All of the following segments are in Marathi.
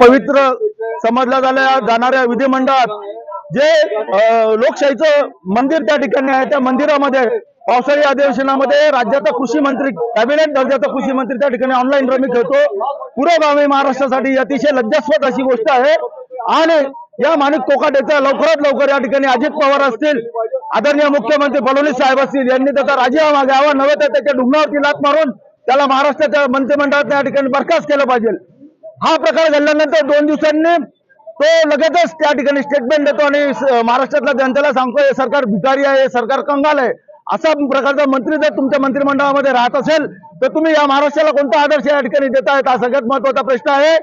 पवित्र समजल्या जाल्या जाणाऱ्या विधिमंडळात जे लोकशाहीचं मंदिर त्या ठिकाणी आहे त्या मंदिरामध्ये पावसाळी अधिवेशनामध्ये राज्याचा कृषी मंत्री कॅबिनेट दर्जाचा कृषी मंत्री त्या ठिकाणी ऑनलाईन रमी खेळतो. पुरोगामी महाराष्ट्रासाठी अतिशय लज्जास्पद अशी गोष्ट आहे. आणि या माणिक कोकाटेचा लवकरात लवकर या ठिकाणी अजित पवार असतील आदरणीय मुख्यमंत्री फडणवीस साहेब असतील यांनी त्याचा राजीनामा घ्यावा नव्हे तर त्याच्या डुंगणावरती लात मारून त्याला महाराष्ट्राच्या मंत्रिमंडळात या ठिकाणी बरखास्त केलं पाहिजे. हा प्रकार घडल्यानंतर दोन दिवसांनी तो लगेचच त्या ठिकाणी स्टेटमेंट देतो आणि महाराष्ट्रातल्या जनतेला सांगतो हे सरकार भिकारी आहे हे सरकार कंगाल आहे. असा प्रकारचा मंत्री जर तुमच्या मंत्रिमंडळामध्ये राहत असेल तर तुम्ही या महाराष्ट्राला कोणता आदर्श या ठिकाणी देतायत हा सगळ्यात महत्त्वाचा प्रश्न आहे.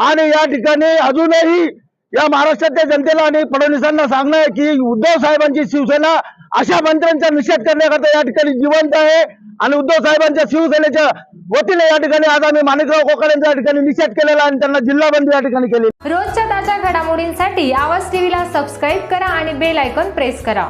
आणि या ठिकाणी अजूनही या महाराष्ट्रातल्या जनतेला आणि फडणवीसांना सांगणं आहे की उद्धव साहेबांची शिवसेना अशा मंत्र्यांचा निषेध करण्याकरता या ठिकाणी जिवंत आहे. आणि उद्धव साहेबांच्या शिवसेनेच्या वतीने या ठिकाणी आज आम्ही माणिकराव कोकाड्यांचा या ठिकाणी निषेध केलेला आणि त्यांना जिल्हाबंदी या ठिकाणी केली रोजच्या ताज्या घडामोडींसाठी आवाज टीव्हीला सबस्क्राईब करा आणि बेल आयकॉन प्रेस करा.